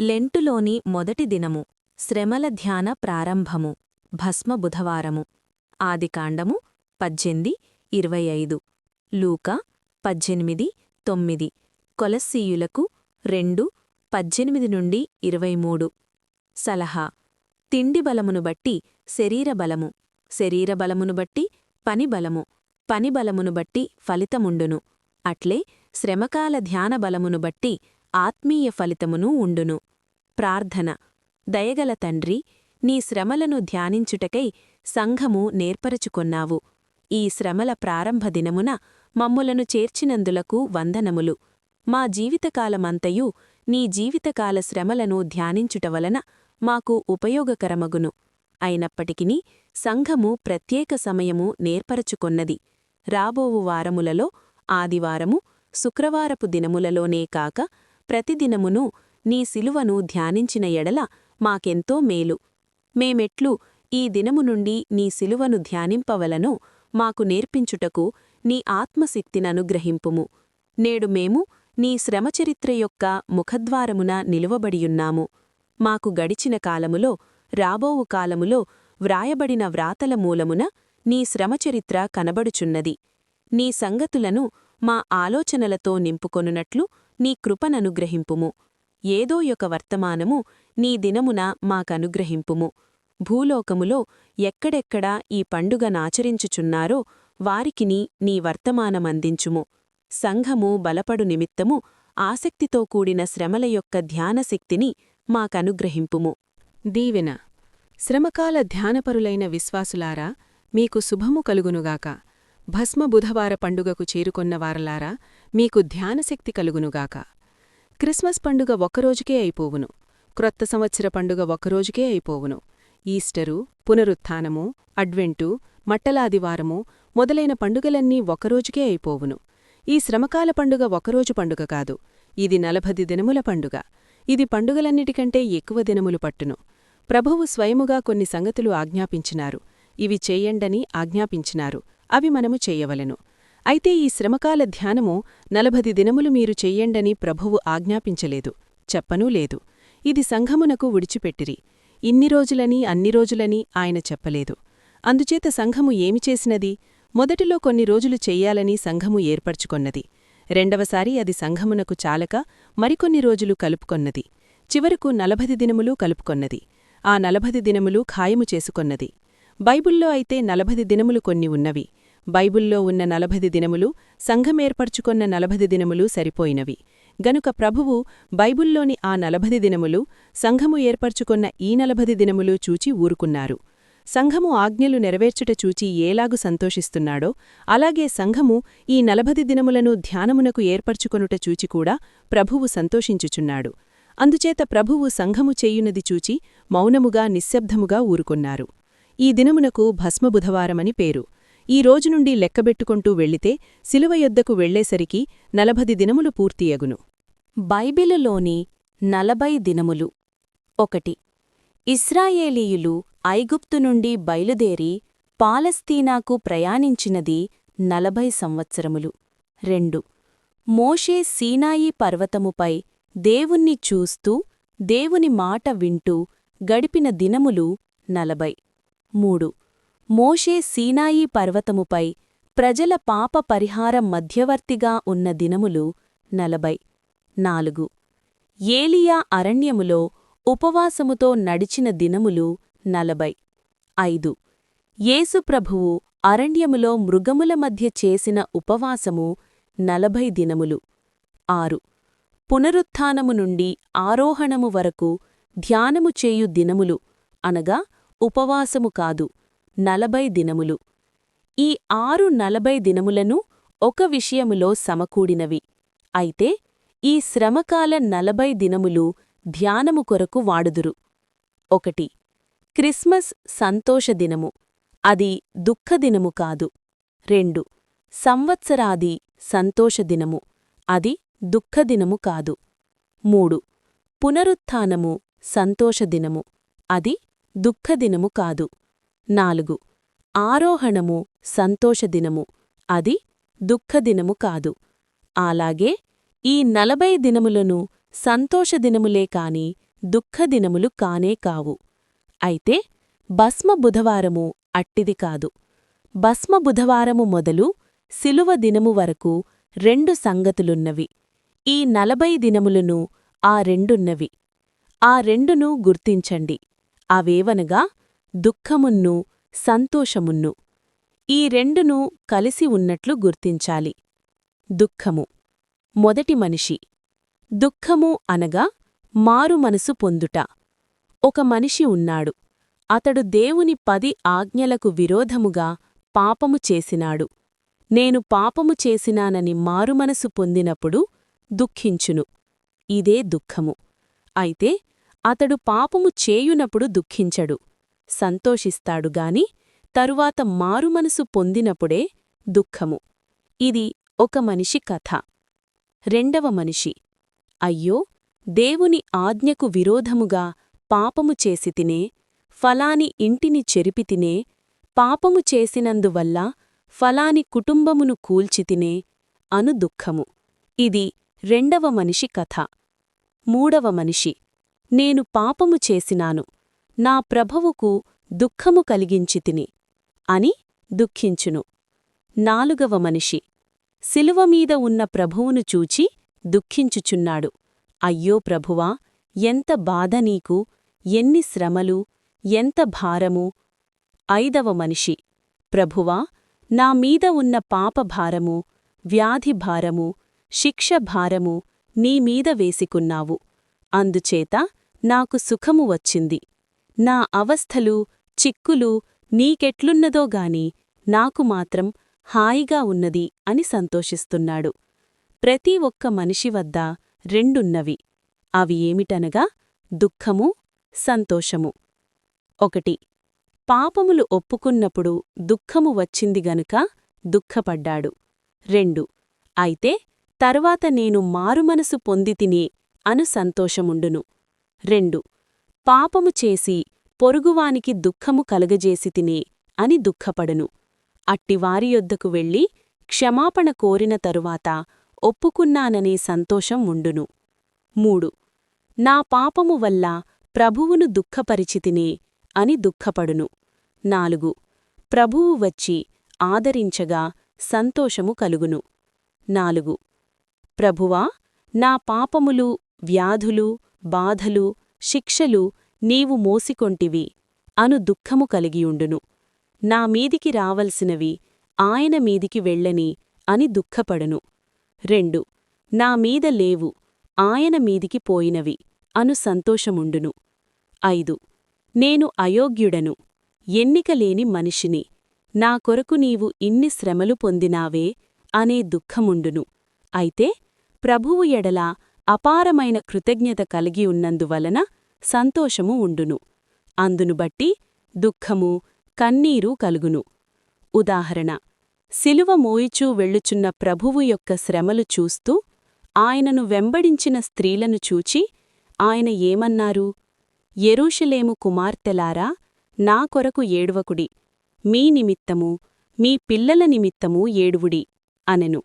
లెంటులోని మొదటి దినము శ్రమల ధ్యాన ప్రారంభము భస్మ బుధవారము. ఆదికాండము పద్దెనిమిది ఇరవై ఐదు. లూకా పద్దెనిమిది తొమ్మిది. కొలస్సీయులకు రెండు పద్దెనిమిది నుండి ఇరవై మూడు. సలహా తిండి బలమును బట్టి శరీర బలము శరీర బలమును బట్టి పని బలము పని బలమును బట్టి ఫలితముండును. అట్లే శ్రమకాల ధ్యాన బలమును బట్టి ఆత్మీయ ఫలితమును ఉండును. ప్రార్థన. దయగల తండ్రి నీ శ్రమలను ధ్యానించుటకై సంఘము నేర్పరచుకొన్నావు. ఈ శ్రమల ప్రారంభ దినమున మమ్ములను చేర్చినందులకు వందనములు. మా జీవితకాలమంతయు నీ జీవితకాల శ్రమలను ధ్యానించుట వలన మాకు ఉపయోగకరమగును. అయినప్పటికినీ సంఘము ప్రత్యేక సమయము నేర్పరచుకొన్నది. రాబోవు వారములలో ఆదివారము శుక్రవారపు దినములలోనే కాక ప్రతిదినమును నీ శిలువను ధ్యానించిన ఎడల మాకెంతో మేలు. మేమెట్లు ఈ దినము నుండి నీ శిలువను ధ్యానింపవలనో మాకు నేర్పించుటకు నీ ఆత్మశక్తిననుగ్రహింపుము నేడు మేము నీ శ్రమచరిత్ర యొక్క ముఖద్వారమున నిలువబడియున్నాము. మాకు గడిచిన కాలములో రాబోవు కాలములో వ్రాయబడిన వ్రాతల మూలమున నీ శ్రమచరిత్ర కనబడుచున్నది. నీ సంగతులను మా ఆలోచనలతో నింపుకొనున్నట్లు నీ కృపననుగ్రహింపుము. ఏదో యొక్క వర్తమానము నీ దినమున మాకనుగ్రహింపుము. భూలోకములో ఎక్కడెక్కడ ఈ పండుగనాచరించుచున్నారో వారికిని నీ వర్తమానమందించుము. సంఘము బలపడు నిమిత్తము ఆసక్తితో కూడిన శ్రమల యొక్క ధ్యానశక్తిని మాకనుగ్రహింపుము. దీవెన. శ్రమకాల ధ్యానపరులైన విశ్వాసులారా మీకు శుభము కలుగునుగాక. భస్మ బుధవార పండుగకు చేరుకొన్న వారలారా మీకు ధ్యానశక్తి కలుగునుగాక. క్రిస్మస్ పండుగ ఒక్కరోజుకే అయిపోవును. క్రొత్త సంవత్సర పండుగ ఒక్కరోజుకే అయిపోవును. ఈస్టరు పునరుత్థానము అడ్వెంటు మట్టలాదివారము మొదలైన పండుగలన్నీ ఒకరోజుకే అయిపోవును. ఈ శ్రమకాల పండుగ ఒకరోజు పండుగ కాదు. ఇది నలభది దినముల పండుగ. ఇది పండుగలన్నిటికంటే ఎక్కువ దినములు పట్టును. ప్రభువు స్వయముగా కొన్ని సంగతులు ఆజ్ఞాపించినారు. ఇవి చేయండని ఆజ్ఞాపించినారు. అవి మనము చేయవలెను. అయితే ఈ శ్రమకాల ధ్యానము నలభది దినములు మీరు చెయ్యండని ప్రభువు ఆజ్ఞాపించలేదు చెప్పనూ లేదు. ఇది సంఘమునకు విడిచిపెట్టిరి. ఇన్ని రోజులని అన్ని రోజులని ఆయన చెప్పలేదు. అందుచేత సంఘము ఏమి చేసినది? మొదటిలో కొన్ని రోజులు చెయ్యాలని సంఘము ఏర్పరచుకొన్నది. రెండవసారి అది సంఘమునకు చాలక మరికొన్ని రోజులు కలుపుకొన్నది. చివరకు నలభది దినములు కలుపుకొన్నది. ఆ నలభది దినములు ఖాయము చేసుకొన్నది. బైబుల్లో అయితే నలభది దినములు కొన్ని ఉన్నవి. బైబుల్లో ఉన్న నలభది దినములు సంఘమేర్పరచుకొన్న నలభది దినములు సరిపోయినవి. గనుక ప్రభువు బైబుల్లోని ఆ నలభది దినములు సంఘము ఏర్పరచుకొన్న ఈ నలభది దినములు చూచి ఊరుకున్నారు. సంఘము ఆజ్ఞలు నెరవేర్చుట చూచి ఏలాగు సంతోషిస్తున్నాడో అలాగే సంఘము ఈ నలభది దినములను ధ్యానమునకు ఏర్పరచుకొనుట చూచికూడా ప్రభువు సంతోషించుచున్నాడు. అందుచేత ప్రభువు సంఘము చేయునది చూచి మౌనముగా నిశ్శబ్దముగా ఊరుకున్నారు. ఈ దినమునకు భస్మబుధవారమని పేరు. ఈ రోజు నుండి లెక్కబెట్టుకుంటూ వెళ్ళితే శిలువ యొద్దకు వెళ్ళేసరికి నలభది దినములు పూర్తియగును. బైబిలులోని నలభై దినములు. ఒకటి. ఇస్రాయేలీయులు ఐగుప్తు నుండి బయలుదేరి పాలస్తీనాకు ప్రయాణించినది నలభై సంవత్సరములు. రెండు. మోషే సీనాయి పర్వతముపై దేవుణ్ణి చూస్తూ దేవుని మాట వింటూ గడిపిన దినములు నలభై. మూడు. మోషే సీనాయి పర్వతముపై ప్రజల పాప పరిహారం మధ్యవర్తిగా ఉన్న దినములు నలభై నాలుగు. ఏలియా అరణ్యములో ఉపవాసముతో నడిచిన దినములు నలభై ఐదు. యేసుప్రభువు అరణ్యములో మృగముల మధ్య చేసిన ఉపవాసము నలభై దినములు ఆరు. పునరుత్థానము నుండి ఆరోహణము వరకు ధ్యానము చేయు దినములు అనగా ఉపవాసము కాదు. నలభై దినములు. ఈ ఆరు నలభై దినములను ఒక విషయములో సమకూడినవి. అయితే ఈ శ్రమకాల నలభై దినములు ధ్యానము కొరకు వాడుదురు. ఒకటి క్రిస్మస్ సంతోషదినము అది దుఃఖదినము కాదు. రెండు సంవత్సరాది సంతోషదినము అది దుఃఖదినము కాదు. మూడు పునరుత్థానము సంతోషదినము అది దుఃఖదినము కాదు. నాలుగు. ఆరోహణము సంతోషదినము అది దుఃఖదినము కాదు. అలాగే ఈ నలభై దినములను సంతోషదినములే కాని దుఃఖదినములు కానే కావు. అయితే భస్మ బుధవారము అట్టిది కాదు. భస్మ బుధవారము మొదలు శిలువ దినము వరకు రెండు సంగతులున్నవి. ఈ నలభై దినములను ఆ రెండున్నవి. ఆ రెండును గుర్తించండి. అవేవనగా దుఃఖమున్ను సంతోషమున్ను. ఈ రెండును కలిసి ఉన్నట్లు గుర్తించాలి. దుఃఖము. మొదటి మనిషి. దుఃఖము అనగా మారు మనసు పొందుట. ఒక మనిషి ఉన్నాడు. అతడు దేవుని పది ఆజ్ఞలకు విరోధముగా పాపము చేసినాడు. నేను పాపము చేసినానని మారుమనసు పొందినప్పుడు దుఃఖించును. ఇదే దుఃఖము. అయితే అతడు పాపము చేయునప్పుడు దుఃఖించడు. సంతోషిస్తాడుగాని తరువాత మారుమనసు పొందినప్పుడే దుఃఖము. ఇది ఒక మనిషి కథ. రెండవ మనిషి. అయ్యో! దేవుని ఆజ్ఞకు విరోధముగా పాపము చేసితినే ఫలాని ఇంటిని చెరిపితినే పాపము చేసినందువల్ల ఫలాని కుటుంబమును కూల్చితినే అను దుఃఖము. ఇది రెండవ మనిషి కథ. మూడవ మనిషి. నేను పాపము చేసినాను. నా ప్రభువుకు దుఃఖము కలిగించితిని అని దుఃఖించును. నాలుగవ మనిషి శిలువమీద ఉన్న ప్రభువును చూచి దుఃఖించుచున్నాడు. అయ్యో ప్రభువా ఎంత బాధ నీకు ఎన్ని శ్రమలు ఎంత భారము. ఐదవ మనిషి ప్రభువా నా మీద ఉన్న పాపభారము వ్యాధిభారము శిక్షభారము నీమీద వేసికున్నావు. అందుచేత నాకు సుఖము వచ్చింది. నా అవస్థలు చిక్కులు నీకెట్లున్నదోగాని నాకు మాత్రం హాయిగా ఉన్నది అని సంతోషిస్తున్నాడు. ప్రతి ఒక్క మనిషి వద్ద రెండున్నవి. అవి ఏమిటనగా దుఃఖము సంతోషము. ఒకటి పాపములు ఒప్పుకున్నప్పుడు దుఃఖము వచ్చింది గనుక దుఃఖపడ్డాడు. రెండు అయితే తర్వాత నేను మారుమనసు పొందితిని అను సంతోషముండును. రెండు పాపము చేసి పొరుగువానికి దుఃఖము కలగజేసితినే అని దుఃఖపడును. అట్టివారి యొద్దకు వెళ్ళి క్షమాపణ కోరిన తరువాత ఒప్పుకున్నాననే సంతోషం ఉండును. మూడు. నా పాపము వల్ల ప్రభువును దుఃఖపరిచితినే అని దుఃఖపడును. నాలుగు. ప్రభువు వచ్చి ఆదరించగా సంతోషము కలుగును. నాలుగు. ప్రభువా నా పాపములు వ్యాధులు బాధలు శిక్షలు నీవు మోసికొంటివి అను దుఃఖము కలిగియుండును. నా మీదికి రావలసినవి ఆయన మీదికి వెళ్ళని అని దుఃఖపడను. రెండు నా మీద లేవు ఆయన మీదికి పోయినవి అను సంతోషముండును. ఐదు నేను అయోగ్యుడను ఎన్నికలేని మనిషిని నా కొరకు నీవు ఇన్ని శ్రమలు పొందినావే అనే దుఃఖముండును. అయితే ప్రభువు ఎడలా అపారమైన కృతజ్ఞత కలిగి ఉన్నందువలన సంతోషము ఉండును. అందును బట్టి దుఃఖము కన్నీరు కలుగును. ఉదాహరణ శిలువ మోయిచూ వెళ్ళుచున్న ప్రభువు యొక్క శ్రమలు చూస్తూ ఆయనను వెంబడించిన స్త్రీలను చూచి ఆయన ఏమన్నారు? ఎరూషలేము కుమార్తెలారా నా కొరకు ఏడువకుడి. మీ నిమిత్తము మీ పిల్లల నిమిత్తము ఏడువుడి అనెను.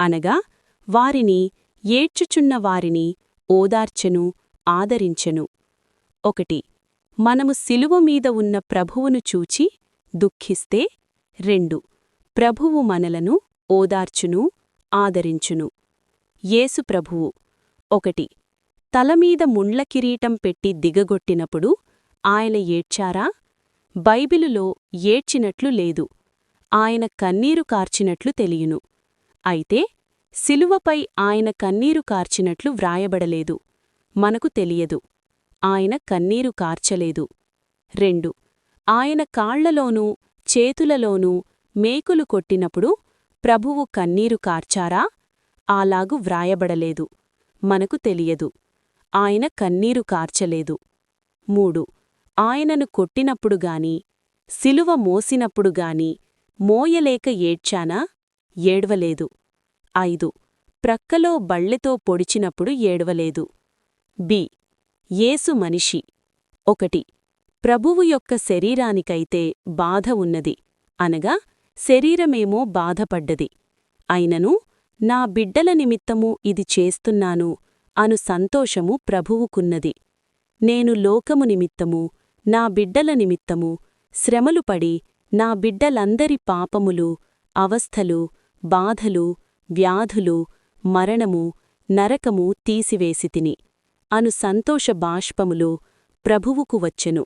అనగా వారిని ఏడ్చుచున్న వారిని ఓదార్చెను ఆదరించెను. ఒకటి మనము శిలువ మీద ఉన్న ప్రభువును చూచి దుఃఖిస్తే. రెండు ప్రభువు మనలను ఓదార్చును ఆదరించును. యేసు ప్రభువు. ఒకటి తలమీద ముండ్ల కిరీటం పెట్టి దిగగొట్టినప్పుడు ఆయన ఏడ్చారా? బైబిలులో ఏడ్చినట్లు లేదు. ఆయన కన్నీరు కార్చినట్లు తెలియను. అయితే శిలువపై ఆయన కన్నీరు కార్చినట్లు వ్రాయబడలేదు. మనకు తెలియదు. ఆయన కన్నీరు కార్చలేదు. రెండు. ఆయన కాళ్ళలోనూ చేతులలోనూ మేకులు కొట్టినప్పుడు ప్రభువు కన్నీరు కార్చారా? అలాగు వ్రాయబడలేదు. మనకు తెలియదు. ఆయన కన్నీరు కార్చలేదు. మూడు. ఆయనను కొట్టినప్పుడుగాని శిలువ మోసినప్పుడుగాని మోయలేక ఏడ్చానా? ఏడ్వలేదు. ఐదు. ప్రక్కలో బళ్ళెతో పొడిచినప్పుడు ఏడవలేదు. బి. ఏసు మనిషి. ఒకటి. ప్రభువు యొక్క శరీరానికైతే బాధ ఉన్నది. అనగా శరీరమేమో బాధపడ్డది. అయినను నా బిడ్డల నిమిత్తము ఇది చేస్తున్నాను అను సంతోషము ప్రభువుకున్నది. నేను లోకము నిమిత్తము నా బిడ్డల నిమిత్తము శ్రమలు పడి నా బిడ్డలందరి పాపములు అవస్థలు బాధలు వ్యాధులు మరణము నరకము తీసివేసితిని అను సంతోష బాష్పములు ప్రభువుకు వచ్చెను.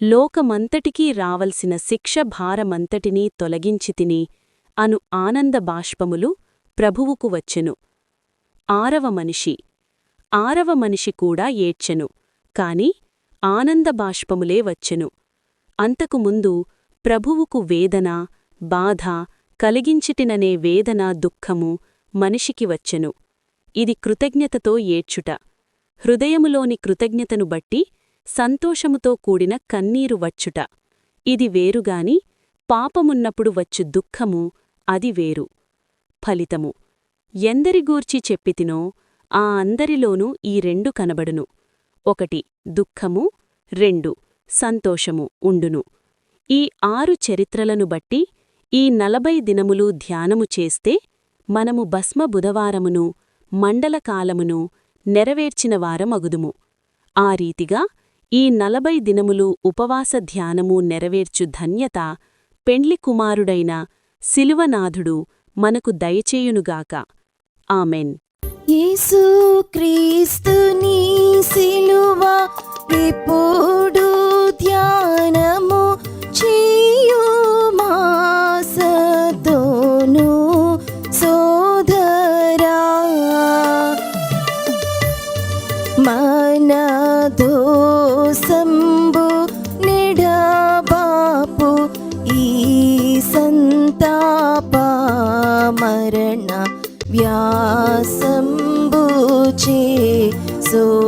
లోకమంతటికీ రావలసిన శిక్ష భారమంతటినీ తొలగించితిని అను ఆనంద బాష్పములు ప్రభువుకు వచ్చెను. ఆరవ మనిషి. ఆరవ మనిషి కూడా ఏడ్చెను కాని ఆనంద బాష్పములే వచ్చెను. అంతకుముందు ప్రభువుకు వేదన బాధ కలిగించిటిననే వేదన దుఃఖము మనిషికి వచ్చెను. ఇది కృతజ్ఞతతో ఏడ్చుట. హృదయములోని కృతజ్ఞతను బట్టి సంతోషముతో కూడిన కన్నీరు వచ్చుట. ఇది వేరుగాని పాపమున్నప్పుడు వచ్చు దుఃఖము అది వేరు. ఫలితము. ఎందరిగూర్చి చెప్పితినో ఆ అందరిలోనూ ఈ రెండు కనబడును. ఒకటి దుఃఖము. రెండు సంతోషము ఉండును. ఈ ఆరు చరిత్రలను బట్టి ఈ నలభై దినములు ధ్యానము చేస్తే మనము భస్మ బుధవారమును మండలకాలమును నెరవేర్చిన వారమగుదుము. ఆ రీతిగా ఈ నలభై దినములు ఉపవాస ధ్యానము నెరవేర్చు ధన్యత పెండ్లి కుమారుడైన శిలువనాథుడు మనకు దయచేయునుగాక. ఆమెన్. యేసు క్రీస్తుని సిలువ ఎప్పుడు ధ్యానము చేయుమా. Yesus.